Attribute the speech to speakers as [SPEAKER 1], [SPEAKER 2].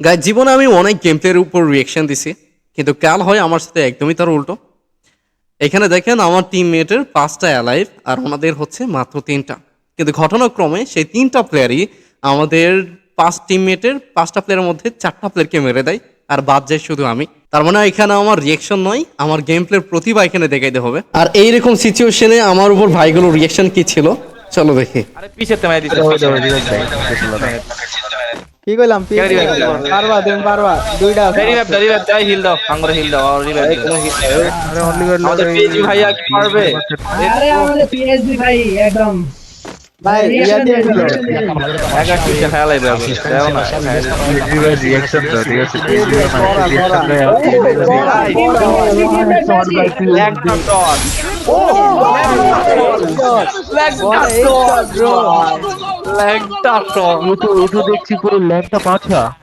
[SPEAKER 1] গাই জীবনে আমি অনেক গেম প্লের উপর রিয়েকশন দিছি কিন্তু কাল হয় আমার সাথে একদমই তার উল্টো এখানে দেখেন আমার টিমমেটের পাঁচটা অ্যালাইভ আর ওনাদের হচ্ছে মাত্র তিনটা কিন্তু ঘটনাক্রমে সেই তিনটা প্লেয়ারই আমাদের পাঁচ টিমমেটের পাঁচটা প্লেয়ারের মধ্যে চারটা প্লেয়ারকে মেরে দেয় আর বাদ যায় শুধু আমি তার মানে এখানে আমার রিয়েকশন নয় আমার গেম প্লের প্রতিভা এখানে দেখাইতে হবে আর এইরকম সিচুয়েশনে আমার উপর ভাইগুলোর রিয়েকশন কি ছিল চলো দেখি
[SPEAKER 2] আরে পিছে
[SPEAKER 3] কি কইলাম। পারবা তুমি পারবা দুইটা আছে।
[SPEAKER 2] রিভাইভ দাও রিভাইভ দাও হিল দাও আঙ্গুরে হিল দাও আর রিভাইভ দাও
[SPEAKER 4] আরে অনলি গার্ড
[SPEAKER 2] আমাদের পিজি ভাইয়া কি পারবে
[SPEAKER 5] আরে আমাদের পিএসবি ভাই একদম।
[SPEAKER 3] ভাই ইয়া দিয়ে দিল
[SPEAKER 2] এক
[SPEAKER 4] রিঅ্যাকশন দাও ঠিক আছে? ও তো ও তো দেখছি পুরো ল্যাগটা পাঁচা